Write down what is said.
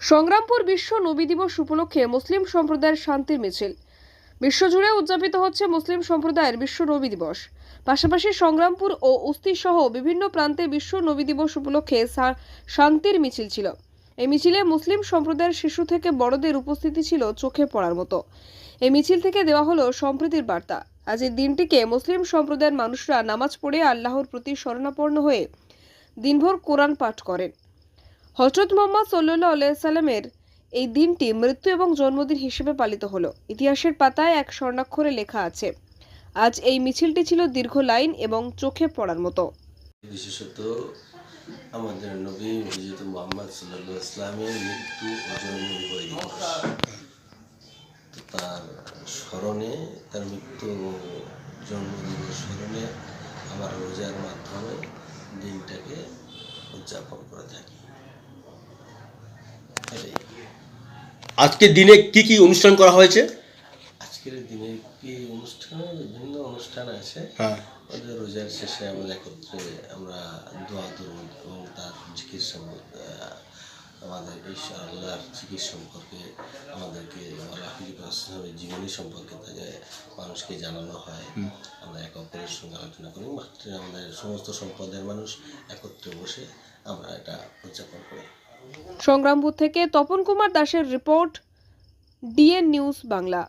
সংগ্রামপুর বিশ্ব নবী দিবস উপলক্ষে মুসলিম সম্প্রদায়ের শান্তির মিছিল। বিশ্বজুড়ে উদযাপিত হচ্ছে মুসলিম সম্প্রদায়ের বিশ্ব নবী দিবস। পাশাপাশি সংগ্রামপুর ও উস্তি সহ বিভিন্ন প্রান্তে বিশ্ব নবী দিবস উপলক্ষে শান্তির মিছিল ছিল। এই মিছিলে মুসলিম সম্প্রদায়ের শিশু থেকে বড়দের উপস্থিতি ছিল চোখে পড়ার মতো। এই মিছিল থেকে দেওয়া হলো সম্প্রীতির বার্তা। আজ এই দিনটিকে মুসলিম সম্প্রদায়ের মানুষরা নামাজ পড়ে আল্লাহর প্রতি শরণাপন্ন হয়ে দিনভর কোরআন পাঠ করেন। হজরত মোহাম্মদ সাল্লাহ সাল্লামের এই দিনটি মৃত্যু এবং জন্মদিন হিসেবে পালিত হলো। ইতিহাসের পাতায় এক স্বর্ণাক্ষরে লেখা আছে, আজ এই মিছিলটি ছিল দীর্ঘ লাইন এবং চোখে পড়ার মতো। বিশেষত আমাদের নবী হজরত মোহাম্মদ সাল্লাহ ইসলামের মৃত্যু তার স্মরণে, তার মৃত্যু ও স্মরণে আমার রোজার মাধ্যমে দিনটাকে উদযাপন করে থাকি। আজকের দিনে কি কি অনুষ্ঠান করা হয়েছে? আজকের দিনে কি অনুষ্ঠান? বিভিন্ন অনুষ্ঠান আছে। হ্যাঁ। ওদের রোজার শেষে আমরা একত্রে আমরা দোয়া দরুন এবং তার জিকির সম্পর্কে আমাদের ঈশ্বর আল্লাহর জিকির সম্পর্কে আমাদেরকে রাফিজের জীবনী সম্পর্কে তাকে মানুষকে জানানো হয় আমরা এক অপরের সঙ্গে আলোচনা করি মাত্র আমাদের সমস্ত সম্প্রদায়ের মানুষ একত্রে বসে আমরা এটা উদযাপন করি। সংগ্রামপুর থেকে তপন কুমার দাসের রিপোর্ট ডিএন নিউজ বাংলা।